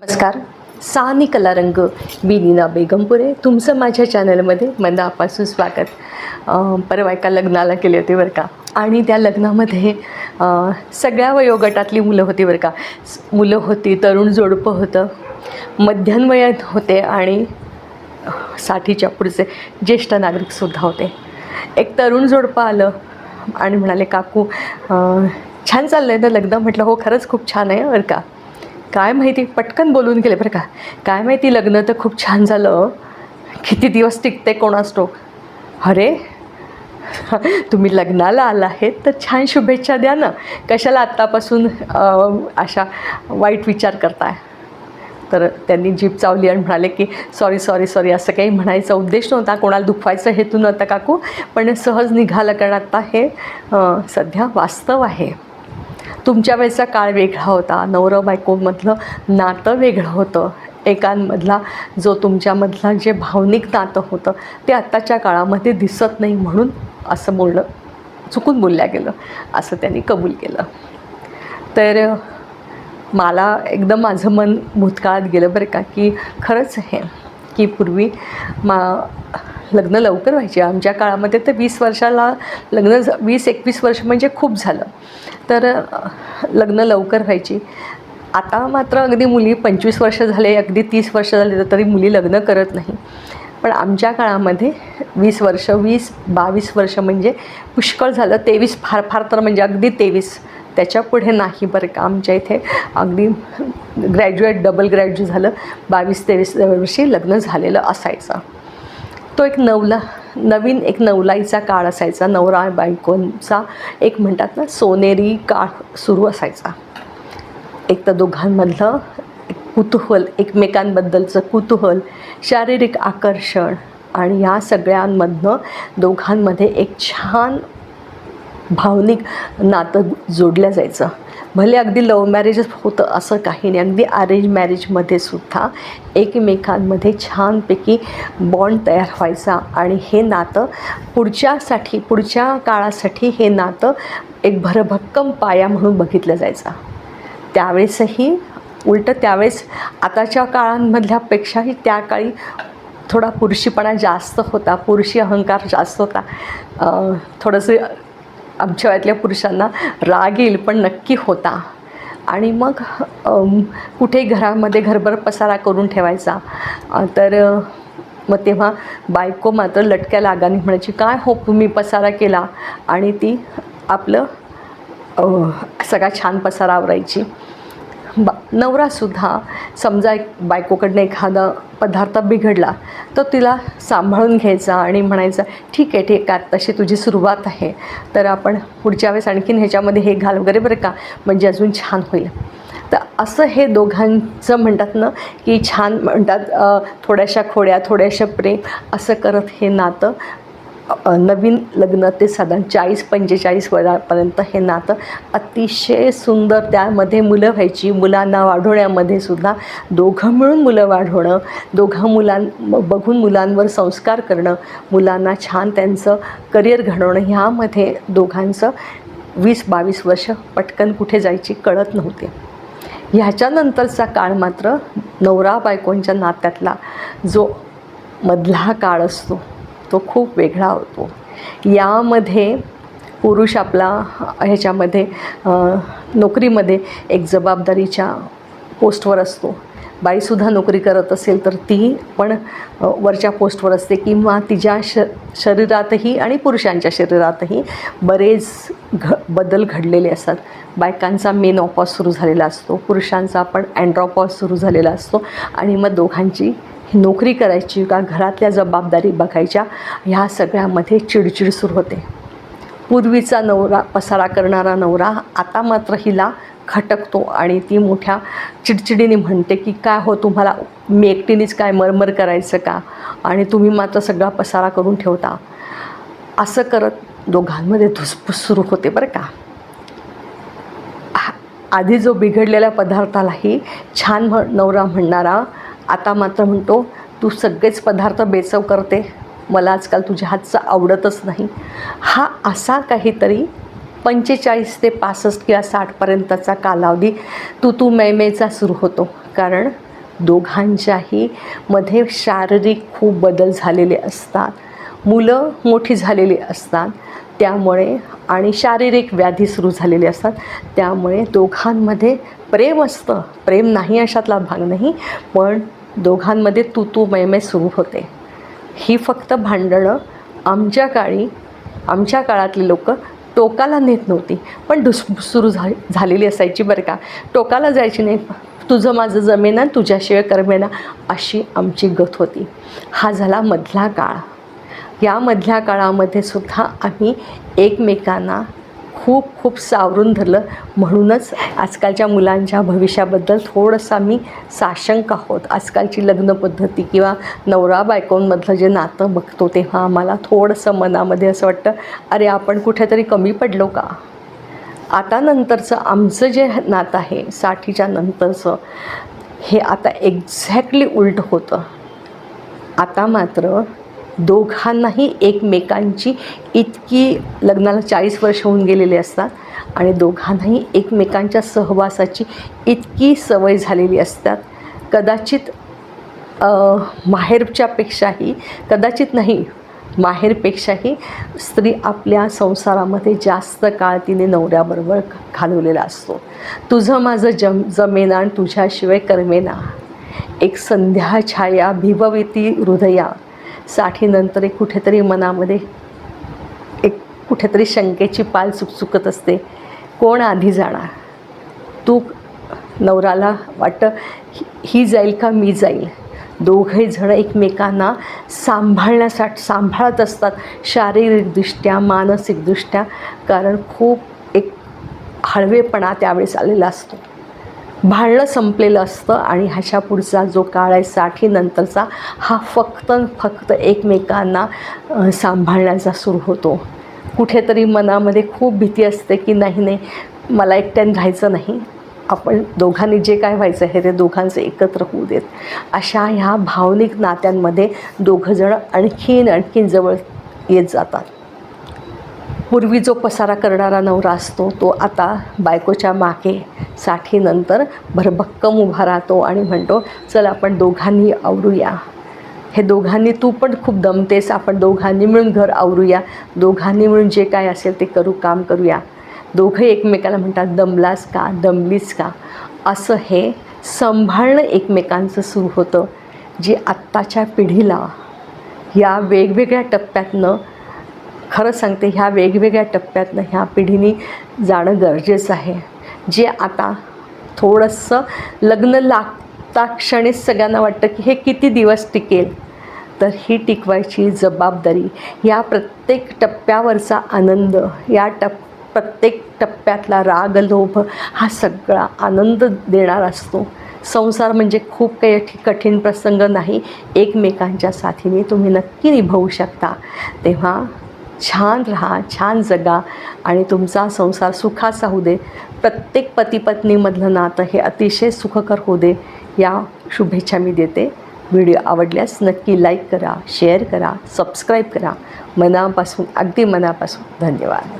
नमस्कार. सानी कलारंग मी नीना बेगमपुरे. तुमचं माझ्या चॅनलमध्ये मनापासून स्वागत. परवा एका लग्नाला केली होते बरं का? आणि त्या लग्नामध्ये सगळ्या वयोगटातली मुलं होती बरं का? मुलं होती तरुण जोडपं होतं मध्यमवयात होते आणि साठीच्या पुढचे ज्येष्ठ नागरिकसुद्धा होते. एक तरुण जोडपं आलं आणि म्हणाले काकू छान चाललं आहे ना लग्न? म्हटलं हो खरंच खूप छान आहे बरं का? काय माहिती? पटकन बोलून गेले बरं का. काय माहिती लग्न तर खूप छान झालं. किती दिवस टिकते कोणास ठाऊक? अरे तुम्ही लग्नाला आला आहेत तर छान शुभेच्छा द्या ना. कशाला आत्तापासून अशा वाईट विचार करताय? तर त्यांनी जीप चावली आणि म्हणाले की सॉरी सॉरी सॉरी असं काही म्हणायचा उद्देश नव्हता. कोणाला दुखवायचा हेतू नव्हता काकू. पण सहज निघालं कारण आत्ता हे सध्या वास्तव आहे. तुमच्या वेळेचा काळ वेगळा होता. नवरा बायकोमधलं नातं वेगळं होतं. एकांमधला जो तुमच्यामधला जे भावनिक नातं होतं ते आत्ताच्या काळामध्ये दिसत नाही म्हणून असं बोलणं चुकून बोलल्या गेलं असं त्यांनी कबूल केलं. तर मला एकदम माझं मन भूतकाळात गेलं बरं का की खरंच हे की पूर्वी मा लग्न लवकर व्हायचे. आमच्या काळामध्ये तर वीस वर्षाला लग्न वीस एकवीस वर्ष म्हणजे खूप झालं. तर लग्न लवकर व्हायची. आता मात्र अगदी मुली पंचवीस वर्ष झाले अगदी तीस वर्ष झाले तरी मुली लग्न करत नाही. पण आमच्या काळामध्ये वीस वर्ष वीस बावीस वर्ष म्हणजे पुष्कळ झालं. तेवीस फार फार तर म्हणजे अगदी तेवीस. त्याच्या पुढे नाही बरं का. आमच्या इथे अगदी ग्रॅज्युएट डबल ग्रॅज्युएट झालं. बावीस तेवीस वर्षी लग्न झालेलं असायचं. तो एक नवला नवीन एक नवलाईचा काळ असायचा. नवरा बायकोंचा एक म्हणतात ना सोनेरी काळ सुरू असायचा. एक तर दोघांमधलं एक कुतूहल एकमेकांबद्दलचं कुतूहल शारीरिक आकर्षण आणि या सगळ्यांमधनं दोघांमध्ये एक छान भावनिक नातं जोडलं जायचं. भले अगदी लव्ह मॅरेजच होतं असं काही नाही अगदी अरेंज मॅरेजमध्ये सुद्धा एकमेकांमध्ये छानपैकी बॉन्ड तयार व्हायचा आणि हे नातं पुढच्यासाठी पुढच्या काळासाठी हे नातं एक भरभक्कम पाया म्हणून बघितलं जायचं. त्यावेळेसही उलटं त्यावेळेस आताच्या काळांमधल्यापेक्षाही त्या काळी थोडा पुरुषीपणा जास्त होता पुरुषी अहंकार जास्त होता. थोडंसं आमच्या वयातल्या पुरुषांना राग येईल पण नक्की होता. आणि मग कुठे कुठेही घरामध्ये घरभर पसारा करून ठेवायचा. तर मग तेव्हा बायको मात्र लटक्या लागाने म्हणायची काय हो तुम्ही पसारा केला? आणि ती आपलं सगळा छान पसारा आवरायची. बा नवरासुद्धा समजा एक बायकोकडनं एखादा पदार्थ बिघडला तर तिला सांभाळून घ्यायचा आणि म्हणायचा ठीक आहे ठीक आहे तशी तुझी सुरुवात आहे तर आपण पुढच्या वेळेस आणखीन ह्याच्यामध्ये हे घाल वगैरे बरं का म्हणजे अजून छान होईल. तर असं हे दोघांचं म्हणतात ना की छान म्हणतात थोड्याशा खोड्या थोड्याशा प्रेम असं करत हे नातं. नवीन लग्न ते साधारण चाळीस पंचेचाळीस वयापर्यंत हे नातं अतिशय सुंदर त्यामध्ये मुलं व्हायची. मुलांना वाढवण्यामध्ये सुद्धा दोघं मिळून मुलं वाढवणं दोघं मुलां बघून मुलांवर संस्कार करणं मुलांना छान त्यांचं करिअर घडवणं ह्यामध्ये दोघांचं वीस बावीस वर्ष पटकन कुठे जायची कळत नव्हते. ह्याच्यानंतरचा काळ मात्र नवरा बायकोंच्या नात्यातला जो मधला काळ असतो. तो खूप वेगळा होतो. यामध्ये पुरुष आपला ह्याच्यामध्ये नोकरीमध्ये एक जबाबदारीच्या पोस्टवर असतो. बाईसुद्धा नोकरी करत असेल तर ती पण वरच्या पोस्टवर असते किंवा तिच्या श शरीरातही आणि पुरुषांच्या शरीरातही बरेच घ बदल घडलेले असतात. बायकांचा मेनॉपॉज सुरू झालेला असतो पुरुषांचा पण अँड्रॉपॉज सुरू झालेला असतो आणि मग दोघांची नोकरी करायची का घरातल्या जबाबदारी बघायच्या ह्या सगळ्यामध्ये चिडचिड सुरू होते. पूर्वीचा नवरा पसारा करणारा नवरा आता मात्र हिला खटकतो आणि ती मोठ्या चिडचिडीने म्हणते की काय हो तुम्हाला मी एकटीनेच काय मरमर करायचं का? आणि तुम्ही मात्र सगळा पसारा करून ठेवता. असं करत दोघांमध्ये धुसफूस सुरू होते बरं का. आधी जो बिघडलेल्या पदार्थालाही छान म्ह नवरा म्हणणारा आता मात्र म्हणतो तू सगळेच पदार्थ बेचव करते. मला आजकाल तुझ्या हातचं आवडतच नाही. हा असा काहीतरी पंचेचाळीस ते पासष्ट किंवा साठपर्यंतचा कालावधी तू तू मैमेचा सुरू होतो. कारण दोघांच्याही मध्ये शारीरिक खूप बदल झालेले असतात. मुलं मोठी झालेली असतात. त्यामुळे आणि शारीरिक व्याधी सुरू झालेले असतात. त्यामुळे दोघांमध्ये प्रेम असतं. प्रेम नाही अशातला भाग नाही पण दोघांमध्ये तू तू मैमे सुरू होते. ही फक्त भांडणं आमच्या काळी आमच्या काळातली लोक टोकाला नेत नव्हती. पण दुस सुरू झा झालेली असायची बरं का. टोकाला जायची नाही. तुझं माझं जमेना तुझ्याशिवाय करमेना अशी आमची गत होती. हा झाला मधला काळ. या मधल्या काळामध्ये सुद्धा आम्ही एकमेकांना खूप खूप सावरून धरलं. म्हणूनच आजकालच्या मुलांच्या भविष्याबद्दल थोडंसं आम्ही साशंक आहोत. आजकालची लग्न पद्धती किंवा नवरा बायकोंमधलं जे नातं बघतो तेव्हा आम्हाला थोडंसं मनामध्ये असं वाटतं अरे आपण कुठेतरी कमी पडलो का? आता नंतरचं आमचं जे नातं आहे साठीच्या नंतरचं हे आता एक्झॅक्टली उलट होतं. आता मात्र दोघांनाही एकमेकांची इतकी लग्नाला चाळीस वर्ष होऊन गेलेली असतात आणि दोघांनाही एकमेकांच्या सहवासाची इतकी सवय झालेली असतात. कदाचित माहेरच्यापेक्षाही कदाचित नाही माहेरपेक्षाही स्त्री आपल्या संसारामध्ये जास्त काळ तिने नवऱ्याबरोबर घालवलेला असतो. तुझं माझं जम जमेना आणि तुझ्याशिवाय करमेना. एक संध्या छाया भिवविती हृदया. साठीनंतर एक कुठेतरी मनामध्ये एक कुठेतरी शंकेची पाल चुकचुकत असते. कोण आधी जाणार? तू नवराला वाटतं ही- ही जाईल का? मी जाईल. दोघे जण एकमेकांना सांभाळण्यासाठी सांभाळत असतात शारीरिकदृष्ट्या मानसिकदृष्ट्या कारण खूप एक हळवेपणा त्यावेळेस आलेला असतो. भांडणं संपलेलं असतं आणि ह्याच्या पुढचा जो काळ आहे साठी नंतरचा हा फक्त फक्त एकमेकांना सांभाळण्याचा सुरू होतो. कुठेतरी मनामध्ये खूप भीती असते की नाही नाही मला एकट्याने राहायचं नाही. आपण दोघांनी जे काय व्हायचं आहे ते दोघांचं एकत्र होऊ देत. अशा ह्या भावनिक नात्यांमध्ये दोघंजणं आणखीन आणखीन जवळ येत जातात. पूर्वी जो पसारा करणारा नवरा असतो तो आता बायकोच्या मागे साठीनंतर भरभक्कम उभा राहतो आणि म्हणतो चल आपण दोघांनी आवरूया. हे दोघांनी तू पण खूप दमतेस आपण दोघांनी मिळून घर आवरूया. दोघांनी मिळून जे काय असेल ते करू काम करूया. दोघं एकमेकाला म्हणतात दमलास का? दमलीस का? असं हे सांभाळणं एकमेकांचं सुरू होतं. जे आत्ताच्या पिढीला या वेगवेगळ्या टप्प्यातनं खरं सांगते ह्या वेगवेगळ्या टप्प्यातनं ह्या पिढीने जाणं गरजेचं आहे. जे आता थोडंसं लग्न लागता क्षणीच सगळ्यांना वाटतं की हे किती दिवस टिकेल तर ही टिकवायची जबाबदारी. या प्रत्येक टप्प्यावरचा आनंद या टप प्रत्येक टप्प्यातला राग लोभ हा सगळा आनंद देणारा असतो. संसार म्हणजे खूप काही कठीण प्रसंग नाही एकमेकांच्या साथीने तुम्ही नक्की निभावू शकता. तेव्हा छान राहा छान जगा आणि तुमचा संसार सुखाचा होऊ दे. प्रत्येक पतीपत्नीमधलं नातं हे अतिशय सुखकर होऊ दे. या शुभेच्छा मी देते. व्हिडिओ आवडल्यास नक्की लाईक करा शेअर करा सबस्क्राईब करा. मनापासून अगदी मनापासून धन्यवाद.